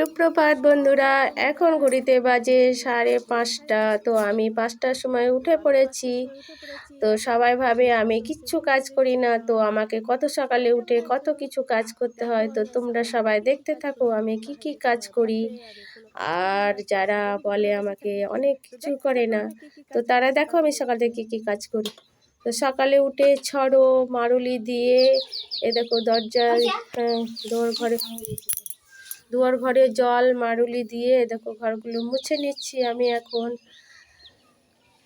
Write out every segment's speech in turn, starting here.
সুপ্রভাত বন্ধুরা, এখন ঘড়িতে বাজে সাড়ে পাঁচটা। তো আমি পাঁচটার সময় উঠে পড়েছি। তো সবাই ভাবে আমি কিচ্ছু কাজ করি না। তো আমাকে কত সকালে উঠে কত কিছু কাজ করতে হয়। তো তোমরা সবাই দেখতে থাকো আমি কি কি কাজ করি। আর যারা বলে আমাকে অনেক কিছু করে না, তো তারা দেখো আমি সকালে কী কী কাজ করি। তো সকালে উঠে ছড়ো মারুলি দিয়ে এ দেখো দরজা দোর ঘরে দুয়ার ঘরে জল, মারুলি দিয়ে দেখো ঘরগুলো মুছে নিচ্ছি আমি এখন।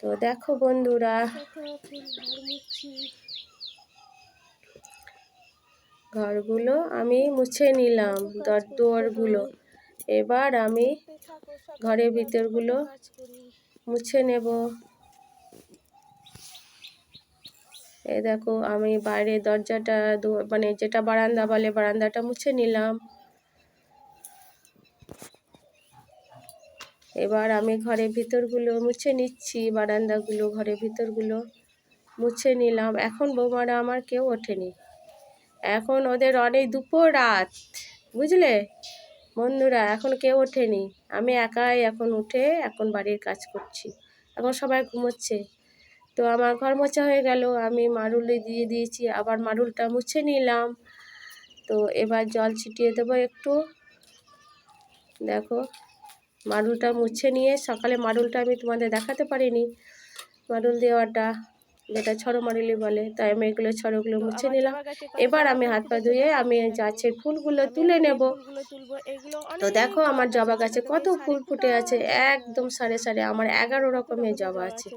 তো দেখো বন্ধুরা। ঘরগুলো আমি মুছে নিলাম দুয়ারগুলো। এবার আমি ঘরের ভিতরগুলো মুছে নেব। এই দেখো আমি বাইরে দরজাটা মানে যেটা বারান্দা বলে বারান্দাটা মুছে নিলাম। এবার আমি ঘরের ভিতরগুলো মুছে নিচ্ছি, বারান্দাগুলো ঘরের ভিতরগুলো মুছে নিলাম। এখন বৌমারা আমার কেউ ওঠেনি। এখন ওদের অনেক দুপুর রাত, বুঝলে? বন্ধুরা, এখন কেউ ওঠেনি। আমি একাই এখন উঠে এখন বাড়ির কাজ করছি। এখন সবাই ঘুমোচ্ছে। তো আমার ঘর মোছা হয়ে গেল। আমি মারুলে দিয়ে দিয়েছি, আবার মারুলটা মুছে নিলাম। তো এবার জল ছিটিয়ে দেবো একটু। দেখো মারুলটা মুছে নিয়ে সকালে মাডুলটা আমি তোমাদের দেখাতে পারিনি। মাডুল দেওয়াটা যেটা ছড়ো মারুলি বলে তাই আমি এগুলো ছড়োগুলো মুছে নিলাম। এবার আমি হাত পা ধুয়ে আমি গাছের ফুলগুলো তুলে নেব। তো দেখো আমার জবা গাছে কত ফুল ফুটে আছে একদম সারে সারে আমার এগারো রকমের জবা আছে।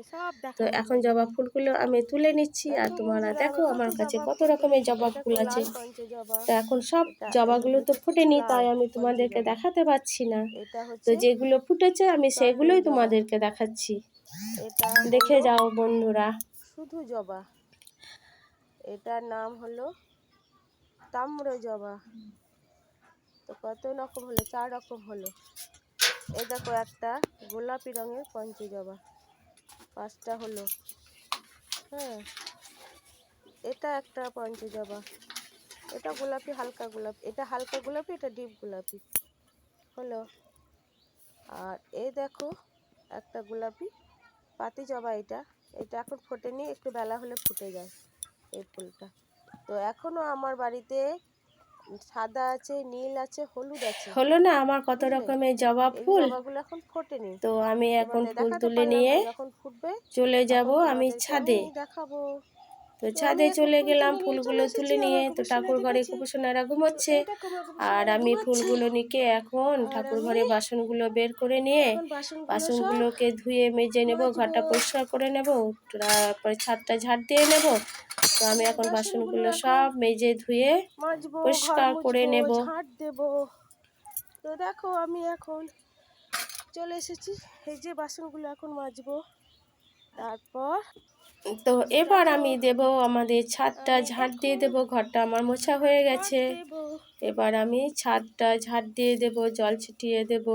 তো এখন জবা ফুলগুলো আমি তুলে নিচ্ছি আর তোমরা দেখো আমার কাছে কত রকমের জবা ফুল আছে। তো এখন সব জবাগুলো তো ফুটেনি তাই আমি তোমাদেরকে দেখাতে পাচ্ছি না। তো যেগুলো ফুটেছে আমি সেগুলোই তোমাদেরকে দেখাচ্ছি। দেখে যাও বন্ধুরা। শুধু জবা। এটার নাম হলো তাম্র জবা। তো কত রকম হলো? চার রকম হলো। এই দেখো একটা গোলাপি রঙের পঞ্চ জবা। পাঁচটা হলো। হ্যাঁ। এটা একটা পঞ্চ জবা। এটা গোলাপি, হালকা গোলাপি। এটা হালকা গোলাপি, এটা ডিপ গোলাপি। হলো। আর এই দেখো একটা গোলাপি পাতি জবা এটা। এটা এখন ফোটেনি একটু বেলা হলে ফুটে যায় এই ফুলটা। তো এখনও আমার বাড়িতে সাদা আছে নীল আছে হলুদ আছে। হলো না আমার কত রকমের জবা ফুল? জবাগুলো এখন ফোটেনি। তো আমি এখন ফুল তুলে নিয়ে যখন ফুটবে চলে যাব আমি ছাদে। দেখাবো। তো ছাদে চলে গেলাম ফুলগুলো তুলে নিয়ে তো ঠাকুর ঘরে কুপুসোনারা ঘুমোচ্ছে। আর আমি ফুলগুলো নিকে এখন ঠাকুর ঘরে বাসনগুলো বের করে নিয়ে বাসনগুলোকে ধুয়ে মেজে নেব ঘরটা পরিষ্কার করে নেব তারপরে ছাদটা ঝাড় দিয়ে নেব। তো আমি এখন বাসনগুলো সব মেজে ধুয়ে পরিষ্কার করে নেব। দেব। তো দেখো আমি এখন চলে এসেছি এই যে বাসনগুলো এখন মাজবো। তারপর? তো এবার আমি দেব আমাদের ছাদটা ঝাঁট দিয়ে দেব ঘরটা আমার মোছা হয়ে গেছে। এবার আমি ছাদটা ঝাঁট দিয়ে দেব জল ছিটিয়ে দেব।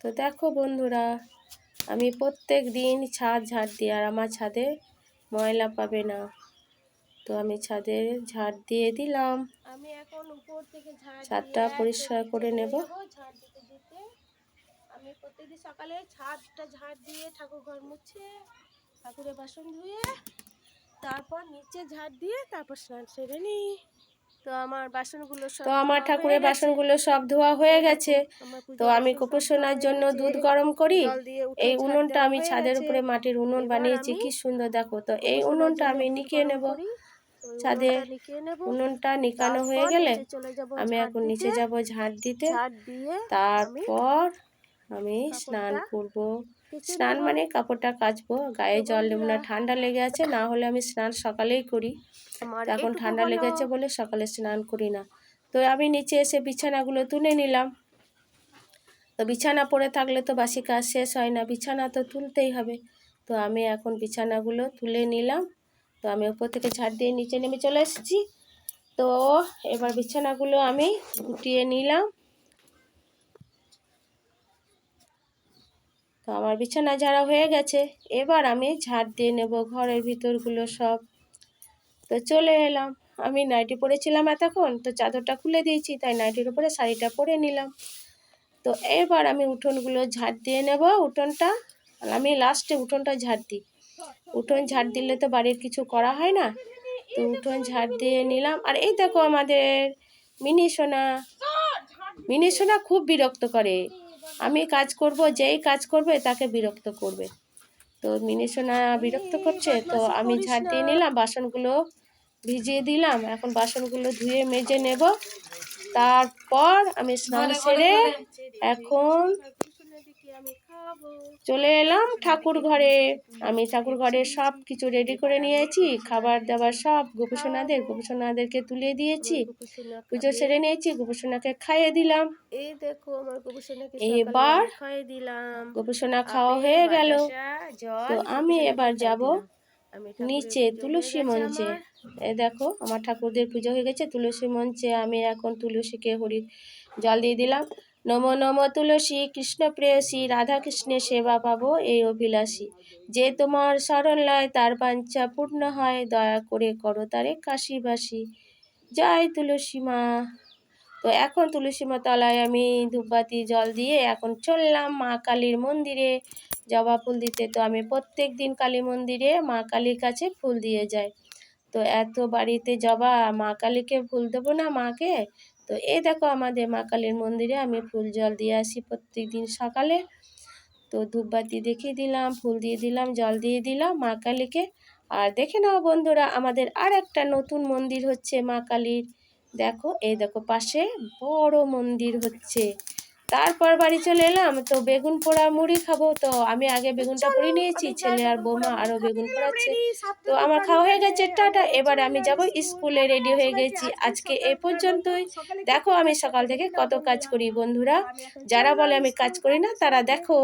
তো দেখো বন্ধুরা আমি প্রত্যেক দিন ছাদ ঝাঁট দিই আর আমার ছাদে ময়লা পাবে না। তো আমি ছাদে ঝাড় দিয়ে দিলাম। আমি এখন উপর থেকে ছাদটা পরিষ্কার করে নেব। আমি প্রত্যেকদিন সকালে ছাদটা ঝাড় দিয়ে ঠাকুর ঘর মুছে ঠাকুরের বাসন ধুয়ে তারপর নিচে ঝাড় দিয়ে তারপর স্নান সেরে নিই। তো আমার বাসনগুলো তো আমার ঠাকুরের বাসনগুলো সব ধোয়া হয়ে গেছে। তো আমি কুপুসোনার জন্য দুধ গরম করি। এই উনুনটা আমি ছাদের উপরে মাটির উনুন বানিয়েছি। কি সুন্দর দেখো তো। এই উনুনটা আমি নিকিয়ে নেব। ছাদে উনুনটা নিকানো হয়ে গেলে আমি এখন নিচে যাব ঝাড় দিতে। তারপর আমি স্নান করব। স্নান মানে কাপড়টা কাচবো। গায়ে জল দেবো না ঠান্ডা লেগে আছে না হলে আমি স্নান সকালেই করি। এখন ঠান্ডা লেগেছে বলে সকালে স্নান করি না। তো আমি নিচে এসে বিছানাগুলো তুলে নিলাম। তো বিছানা পড়ে থাকলে তো বাসি কাজ শেষ হয় না বিছানা তো তুলতেই হবে। তো আমি এখন বিছানাগুলো তুলে নিলাম। তো আমি ওপর থেকে ঝাড় দিয়ে নিচে নেমে চলে এসেছি। তো এবার বিছানাগুলো আমি গুটিয়ে নিলাম। তো আমার বিছানা ঝাড়া হয়ে গেছে। এবার আমি ঝাড় দিয়ে নেব ঘরের ভিতরগুলো সব। তো চলে এলাম। আমি নাইটি পরেছিলাম এতক্ষণ, তো চাদরটা খুলে দিয়েছি, তাই নাইটির উপরে শাড়িটা পরে নিলাম। তো এবার আমি উঠোনগুলো ঝাড় দিয়ে নেব, উঠোনটা। আমি লাস্টে উঠোনটা ঝাড় দিই। উঠোন ঝাড় দিলে তো বাড়ির কিছু করা হয় না। তো উঠোন ঝাড় দিয়ে নিলাম। আর এই দেখো আমাদের মিনি সোনা। মিনি সোনা খুব বিরক্ত করে। আমি কাজ করব যেই কাজ করবে তাকে বিরক্ত করবে। তো মিনি সোনা বিরক্ত করছে তো আমি ঝাড় দিয়ে নিলাম বাসনগুলো ভিজিয়ে দিলাম। এখন বাসনগুলো ধুয়ে মেজে নেব। তারপর আমি স্নান সেরে এখন চলে এলাম ঠাকুর ঘরে আমি ঠাকুর ঘরে সব কিছু রেডি করে নিয়েছি। খাবার দাবার সব গোপসোনাদের গোপসোনাদেরকে তুলে দিয়েছি। পুজো সেরে নিয়েছি গোপসোনাকে খাইয়ে দিলাম। এই দেখো আমার গবেষণাকে এবার খাইয়ে দিলাম। গোপসোনা খাওয়া হয়ে গেল। তো আমি এবার যাব নিচে তুলসী মঞ্চে। এ দেখো আমার ঠাকুরদের পুজো হয়ে গেছে। তুলসী মঞ্চে আমি এখন তুলসীকে হরি জল দিয়ে দিলাম। নম নম তুলসী, কৃষ্ণ প্রেয়সী, রাধা কৃষ্ণের সেবা পাবো এই অভিলাষী। যে তোমার শরণ লয়, তার বাঞ্ছা পূর্ণ হয়, দয়া করে করো তারে কাশিবাসী। জয় তুলসী মা। তো এখন তুলসী মা তলায় আমি ধূপবাতি জল দিয়ে এখন চললাম মা কালীর মন্দিরে। জবা ফুল দিতে তো আমি প্রত্যেক দিন কালী মন্দিরে মা কালীর কাছে ফুল দিয়ে যাই। তো এত বাড়িতে জবা, মা কালীকে ফুল দেবো না মাকে? তো এই দেখো আমাদের মা কালীর মন্দিরে আমি ফুল জল দিয়ে আসি প্রত্যেক দিন সকালে। তো ধূপবাতি দেখিয়ে দিলাম, ফুল দিয়ে দিলাম, জল দিয়ে দিলাম মা কালীকে। আর দেখে নাও বন্ধুরা, আমাদের আর একটা নতুন মন্দির হচ্ছে মা কালীর। দেখো, এই দেখো পাশে বড় মন্দির হচ্ছে। তারপর বাড়ি চলে এলাম তো বেগুন পোড়া মুড়ি খাব তো আমি আগে বেগুনটা পুড়ি নিয়েছি ছেলে আর বৌমা আরও বেগুন পোড়াচ্ছে। তো আমার খাওয়া হয়ে গেছে টাটা। এবার আমি যাব স্কুলে রেডি হয়ে গেছি আজকে এ পর্যন্তই। দেখো আমি সকাল থেকে কত কাজ করি বন্ধুরা। যারা বলে আমি কাজ করি না তারা দেখো।